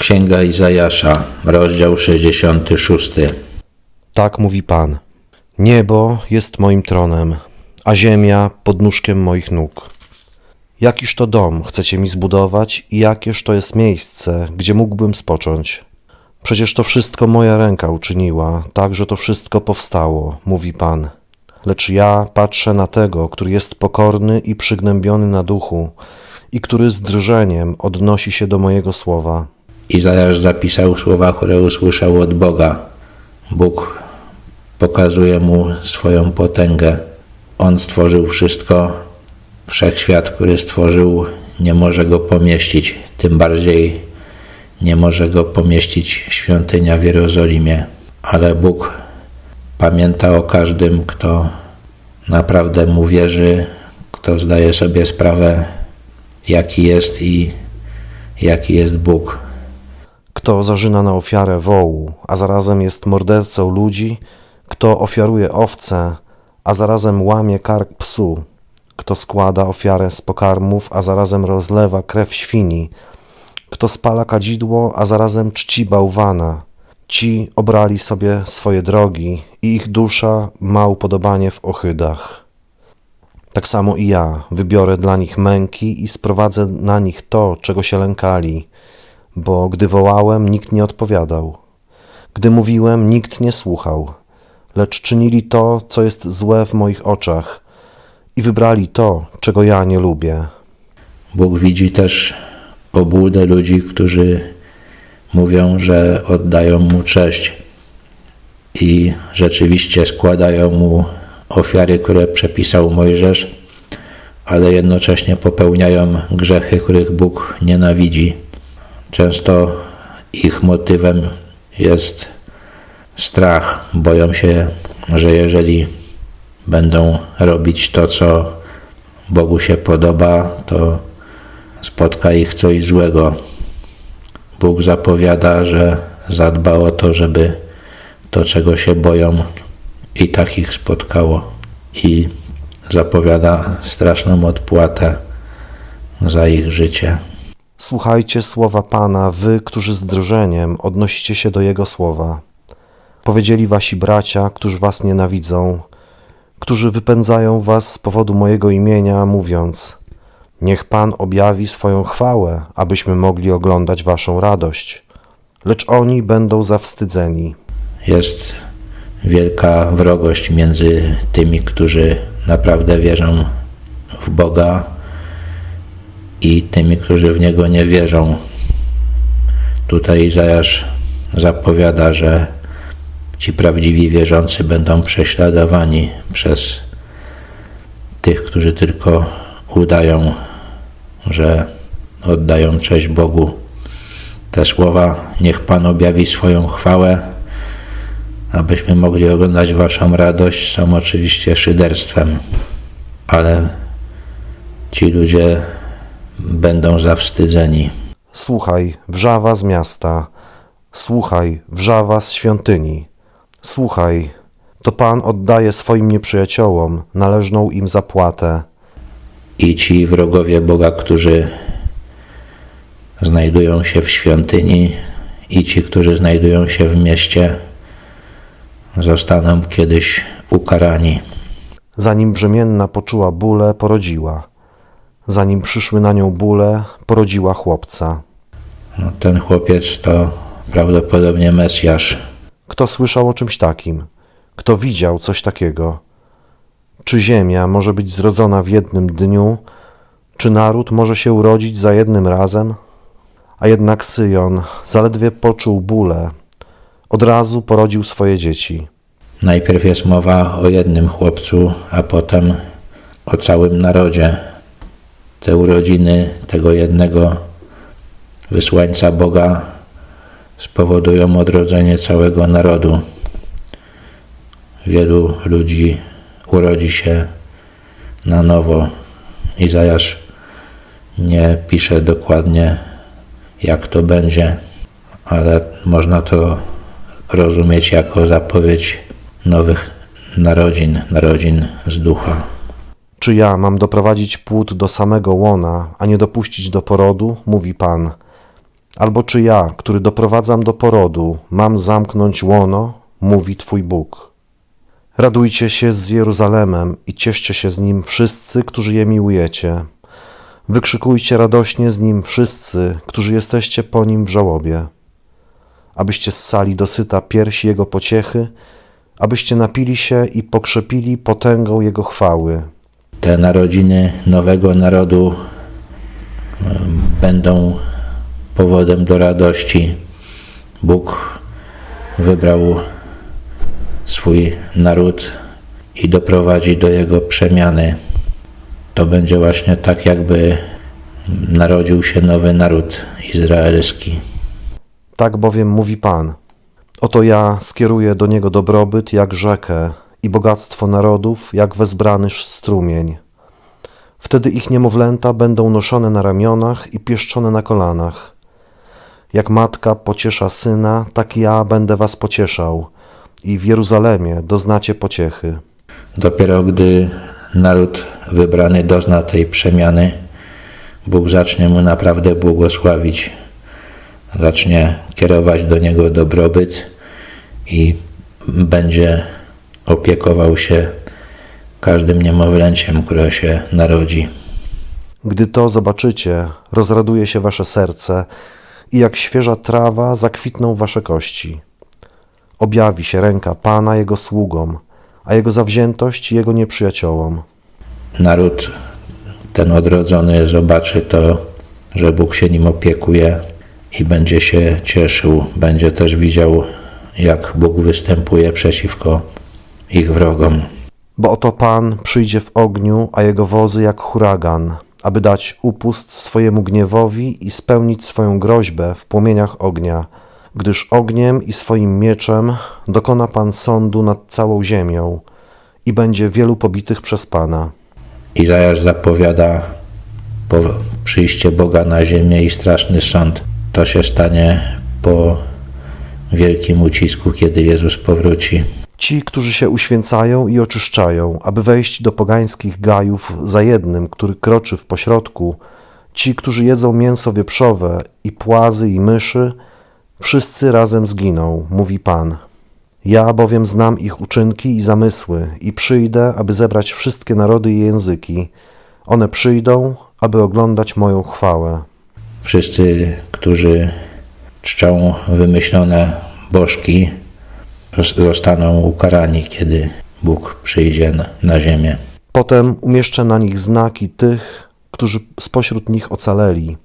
Księga Izajasza, rozdział 66. Tak mówi Pan. Niebo jest moim tronem, a ziemia podnóżkiem moich nóg. Jakiż to dom chcecie mi zbudować i jakież to jest miejsce, gdzie mógłbym spocząć? Przecież to wszystko moja ręka uczyniła, tak że to wszystko powstało, mówi Pan. Lecz ja patrzę na tego, który jest pokorny i przygnębiony na duchu i który z drżeniem odnosi się do mojego słowa. Izajasz zapisał słowa, które usłyszał od Boga. Bóg pokazuje mu swoją potęgę. On stworzył wszystko. Wszechświat, który stworzył, nie może go pomieścić. Tym bardziej nie może go pomieścić świątynia w Jerozolimie. Ale Bóg pamięta o każdym, kto naprawdę mu wierzy, kto zdaje sobie sprawę, jaki jest i jaki jest Bóg. Kto zażyna na ofiarę wołu, a zarazem jest mordercą ludzi, kto ofiaruje owce, a zarazem łamie kark psu, kto składa ofiarę z pokarmów, a zarazem rozlewa krew świni, kto spala kadzidło, a zarazem czci bałwana. Ci obrali sobie swoje drogi i ich dusza ma upodobanie w ohydach. Tak samo i ja wybiorę dla nich męki i sprowadzę na nich to, czego się lękali, bo gdy wołałem, nikt nie odpowiadał. Gdy mówiłem, nikt nie słuchał, lecz czynili to, co jest złe w moich oczach i wybrali to, czego ja nie lubię. Bóg widzi też obłudę ludzi, którzy mówią, że oddają mu cześć i rzeczywiście składają mu ofiary, które przepisał Mojżesz, ale jednocześnie popełniają grzechy, których Bóg nienawidzi. Często ich motywem jest strach. Boją się, że jeżeli będą robić to, co Bogu się podoba, to spotka ich coś złego. Bóg zapowiada, że zadba o to, żeby to, czego się boją, i tak ich spotkało. I zapowiada straszną odpłatę za ich życie. Słuchajcie słowa Pana, wy, którzy z drżeniem odnosicie się do Jego słowa. Powiedzieli wasi bracia, którzy was nienawidzą, którzy wypędzają was z powodu mojego imienia, mówiąc: Niech Pan objawi swoją chwałę, abyśmy mogli oglądać waszą radość. Lecz oni będą zawstydzeni. Jest wielka wrogość między tymi, którzy naprawdę wierzą w Boga i tymi, którzy w Niego nie wierzą. Tutaj Izajasz zapowiada, że ci prawdziwi wierzący będą prześladowani przez tych, którzy tylko udają, że oddają cześć Bogu. Te słowa, niech Pan objawi swoją chwałę, abyśmy mogli oglądać Waszą radość, są oczywiście szyderstwem, ale ci ludzie będą zawstydzeni. Słuchaj, wrzawa z miasta, słuchaj, wrzawa z świątyni. Słuchaj, to Pan oddaje swoim nieprzyjaciołom należną im zapłatę. I ci wrogowie Boga, którzy znajdują się w świątyni, i ci, którzy znajdują się w mieście, zostaną kiedyś ukarani. Zanim brzemienna poczuła bóle, porodziła. Zanim przyszły na nią bóle, porodziła chłopca. No, ten chłopiec to prawdopodobnie Mesjasz. Kto słyszał o czymś takim? Kto widział coś takiego? Czy ziemia może być zrodzona w jednym dniu? Czy naród może się urodzić za jednym razem? A jednak Syjon zaledwie poczuł bóle, od razu porodził swoje dzieci. Najpierw jest mowa o jednym chłopcu, a potem o całym narodzie. Te urodziny tego jednego wysłańca Boga spowodują odrodzenie całego narodu. Wielu ludzi urodzi się na nowo. Izajasz nie pisze dokładnie, jak to będzie, ale można to rozumieć jako zapowiedź nowych narodzin, narodzin z ducha. Czy ja mam doprowadzić płód do samego łona, a nie dopuścić do porodu? Mówi Pan. Albo czy ja, który doprowadzam do porodu, mam zamknąć łono, mówi Twój Bóg. Radujcie się z Jeruzalemem i cieszcie się z nim wszyscy, którzy je miłujecie. Wykrzykujcie radośnie z nim wszyscy, którzy jesteście po nim w żałobie. Abyście ssali dosyta piersi jego pociechy, abyście napili się i pokrzepili potęgą jego chwały. Te narodziny nowego narodu em, będą powodem do radości. Bóg wybrał swój naród i doprowadzi do jego przemiany. To będzie właśnie tak, jakby narodził się nowy naród izraelski. Tak bowiem mówi Pan: Oto ja skieruję do niego dobrobyt jak rzekę i bogactwo narodów jak wezbrany strumień. Wtedy ich niemowlęta będą noszone na ramionach i pieszczone na kolanach. Jak matka pociesza syna, tak ja będę was pocieszał i w Jeruzalemie doznacie pociechy. Dopiero gdy naród wybrany dozna tej przemiany, Bóg zacznie mu naprawdę błogosławić, zacznie kierować do niego dobrobyt i będzie opiekował się każdym niemowlęciem, które się narodzi. Gdy to zobaczycie, rozraduje się wasze serce i jak świeża trawa zakwitną wasze kości. Objawi się ręka Pana Jego sługom, a Jego zawziętość Jego nieprzyjaciołom. Naród ten odrodzony zobaczy to, że Bóg się nim opiekuje i będzie się cieszył, będzie też widział, jak Bóg występuje przeciwko ich wrogom. Bo oto Pan przyjdzie w ogniu, a Jego wozy jak huragan, aby dać upust swojemu gniewowi i spełnić swoją groźbę w płomieniach ognia, gdyż ogniem i swoim mieczem dokona Pan sądu nad całą ziemią i będzie wielu pobitych przez Pana. Izajasz zapowiada po przyjście Boga na ziemię i straszny sąd. To się stanie po wielkim ucisku, kiedy Jezus powróci. Ci, którzy się uświęcają i oczyszczają, aby wejść do pogańskich gajów za jednym, który kroczy w pośrodku, ci, którzy jedzą mięso wieprzowe i płazy i myszy, wszyscy razem zginą, mówi Pan. Ja bowiem znam ich uczynki i zamysły i przyjdę, aby zebrać wszystkie narody i języki. One przyjdą, aby oglądać moją chwałę. Wszyscy, którzy czczą wymyślone bożki, zostaną ukarani, kiedy Bóg przyjdzie na, na ziemię. Potem umieszczę na nich znaki tych, którzy spośród nich ocaleli.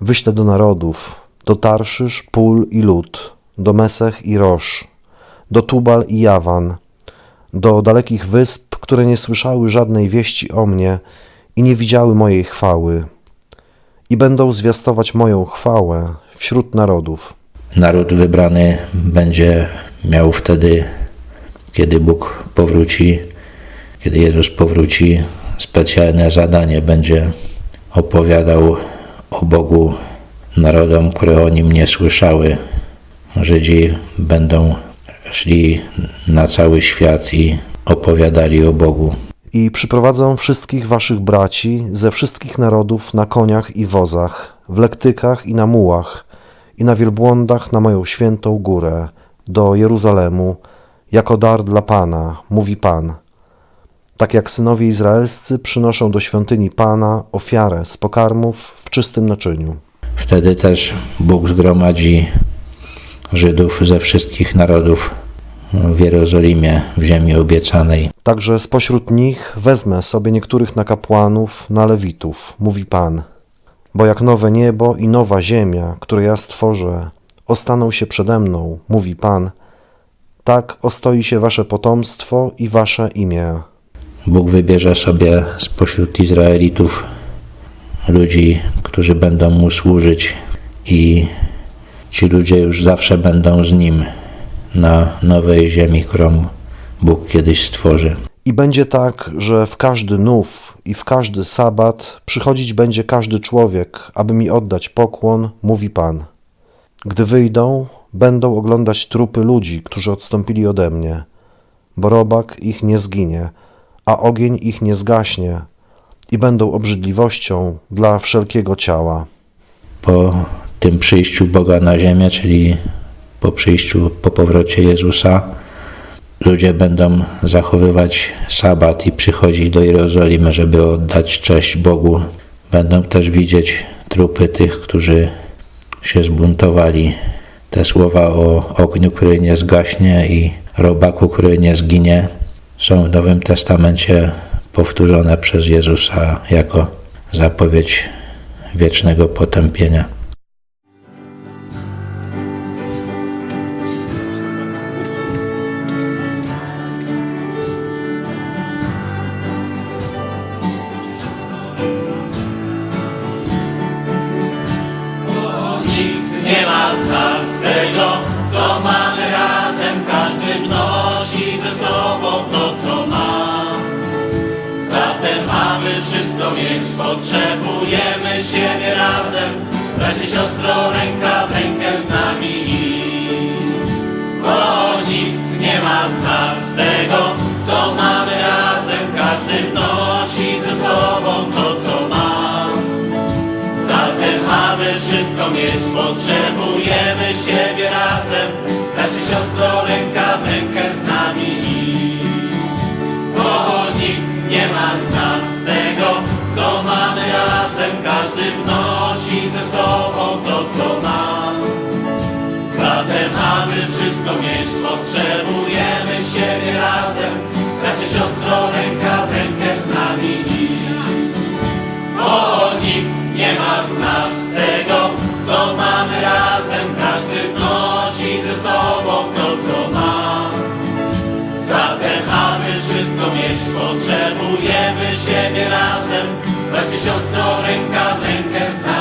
Wyślę do narodów, do Tarszysz, Pól i Lud, do Mesech i Rosz, do Tubal i Jawan, do dalekich wysp, które nie słyszały żadnej wieści o mnie i nie widziały mojej chwały. I będą zwiastować moją chwałę wśród narodów. Naród wybrany będzie miał wtedy, kiedy Bóg powróci, kiedy Jezus powróci, specjalne zadanie będzie opowiadał o Bogu narodom, które o nim nie słyszały. Żydzi będą szli na cały świat i opowiadali o Bogu. I przyprowadzę wszystkich waszych braci ze wszystkich narodów na koniach i wozach, w lektykach i na mułach, i na wielbłądach na moją świętą górę, do Jeruzalemu, jako dar dla Pana, mówi Pan. Tak jak synowie izraelscy przynoszą do świątyni Pana ofiarę z pokarmów w czystym naczyniu. Wtedy też Bóg zgromadzi Żydów ze wszystkich narodów w Jerozolimie, w ziemi obiecanej. Także spośród nich wezmę sobie niektórych na kapłanów, na lewitów, mówi Pan. Bo jak nowe niebo i nowa ziemia, które ja stworzę, ostaną się przede mną, mówi Pan, tak ostoi się wasze potomstwo i wasze imię. Bóg wybierze sobie spośród Izraelitów ludzi, którzy będą mu służyć i ci ludzie już zawsze będą z nim na nowej ziemi, którą Bóg kiedyś stworzy. I będzie tak, że w każdy nów i w każdy sabat przychodzić będzie każdy człowiek, aby mi oddać pokłon, mówi Pan. Gdy wyjdą, będą oglądać trupy ludzi, którzy odstąpili ode mnie, bo robak ich nie zginie, a ogień ich nie zgaśnie i będą obrzydliwością dla wszelkiego ciała. Po tym przyjściu Boga na ziemię, czyli po przyjściu, po powrocie Jezusa, ludzie będą zachowywać sabat i przychodzić do Jerozolimy, żeby oddać cześć Bogu. Będą też widzieć trupy tych, którzy się zbuntowali. Te słowa o ogniu, który nie zgaśnie i robaku, który nie zginie, są w Nowym Testamencie powtórzone przez Jezusa jako zapowiedź wiecznego potępienia. Siebie razem. Bracie, siostro, ręka Każdy wnosi ze sobą to, co ma. Zatem, aby wszystko mieć, potrzebujemy siebie razem. Bracie, siostro, ręka w rękę z nami iść. Bo nikt nie ma z nas tego, co mamy razem. Każdy wnosi ze sobą to, co ma. Zatem, aby wszystko mieć, potrzebujemy siebie razem. Bracie, siostro, ręka w rękę z nami.